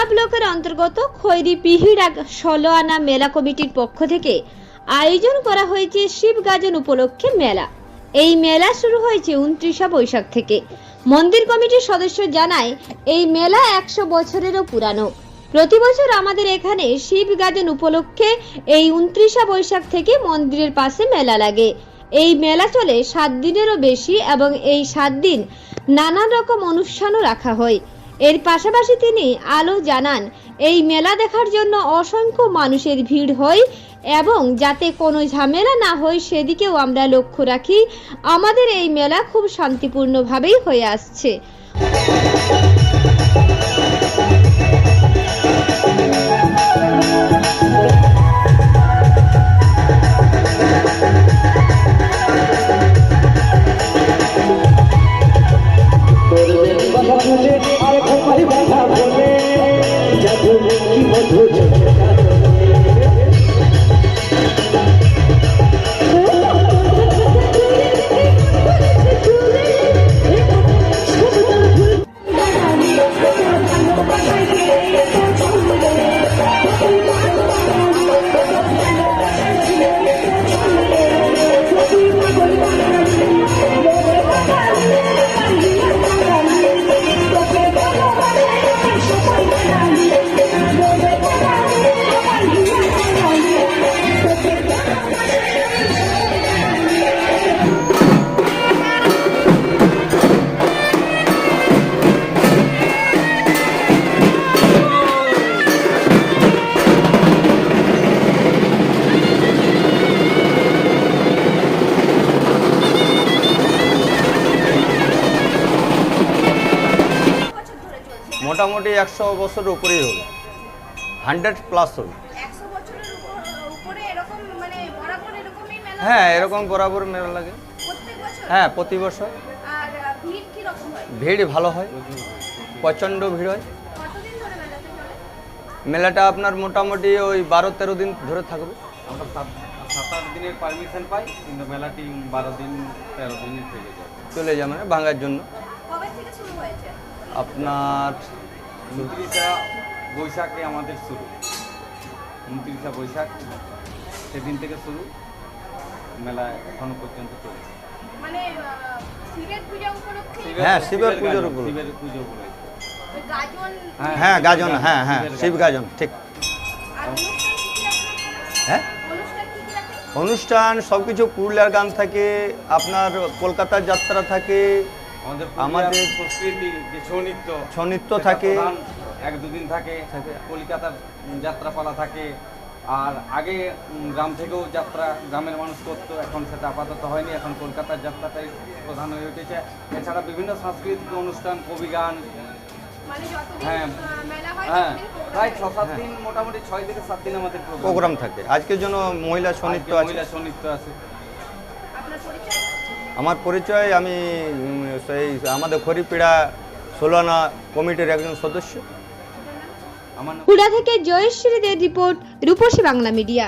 হুড়া ব্লকের অন্তর্গত খৈরি পিহিড়া ষোলো আনা মেলা কমিটির পক্ষ থেকে আয়োজন করা হয়েছে শিব গাজন উপলক্ষে মেলা। এই মেলা শুরু হয়েছে উনত্রিশা বৈশাখ থেকে। মন্দির কমিটির সদস্য জানায়, এই মেলা একশো বছরেরও পুরানো। প্রতি বছর আমাদের এখানে শিব গাজন উপলক্ষে এই উনত্রিশা বৈশাখ থেকে মন্দিরের পাশে মেলা লাগে। এই মেলা চলে সাত দিনেরও বেশি এবং এই সাত দিন নানান রকম অনুষ্ঠানও রাখা হয়। এর পাশাপাশি তিনি আলো জানান, এই মেলা দেখার জন্য অসংখ্য মানুষের ভিড় হয় এবং যাতে কোনো ঝামেলা না হয় সেদিকেও আমরা লক্ষ্য রাখি। আমাদের এই মেলা খুব শান্তিপূর্ণভাবেই হয়ে আসছে। মোটামুটি একশো বছরের উপরেই হবে। হান্ড্রেড প্লাস হবে। একশো বছরের উপর- উপরে এরকম মানে বরাবর এরকমই মেলা হ্যাঁ এরকম বরাবর মেলা লাগে। হ্যাঁ প্রতি বছর। ভিড় কি রকম হয়? ভিড় ভালো হয়। প্রচণ্ড ভিড় হয়। কতদিন ধরে মেলাতে চলে? মেলাটা আপনার মোটামুটি ওই বারো তেরো দিন ধরে থাকবে। সাত সাত আট দিনের পারমিশন পাই কিন্তু মেলাটি বারো দিন তেরো দিনই চলে যাবে মানে ভাঙার জন্য। কবে থেকে শুরু হয়েছে? আপনার উনত্রিশা বৈশাখে আমাদের শুরু। উনত্রিশা বৈশাখ সেদিন থেকে শুরু মেলা এখনও পর্যন্ত চলছে। মানে শিবের হ্যাঁ, শিবের পুজোর শিবের পুজো হ্যাঁ গাজন হ্যাঁ হ্যাঁ শিব গাজন। ঠিক? হ্যাঁ? অনুষ্ঠান সব কিছু পুরুলিয়ার গান থাকে আপনার কলকাতার যাত্রা থাকে আমাদের সংস্কৃতি যে ছৌ নৃত্য ছৌ নৃত্য থাকে। এক দুদিন থাকে কলকাতার যাত্রাপালা থাকে আর আগে গ্রাম থেকেও যাত্রা গ্রামের মানুষ করতো এখন সেটা আপাতত হয়নি এখন কলকাতার যাত্রাটাই প্রধান হয়ে উঠেছে। এছাড়া বিভিন্ন সাংস্কৃতিক অনুষ্ঠান কবি গান মানে হ্যাঁ। হয় হ্যাঁ প্রায় ছ সাত দিন মোটামুটি ছয় থেকে সাত দিন আমাদের প্রোগ্রাম থাকে। আজকের জন্য মহিলা সনিত্য আছে। মহিলা সন্নিত্য আছে। আপনার পরিচয়? আমার পরিচয়, আমি সেই আমাদের খরিপিড়া সোলানা কমিটির একজন সদস্য। আমার হুড়া থেকে জয়শ্রীদের রিপোর্ট, রূপসী বাংলা মিডিয়া।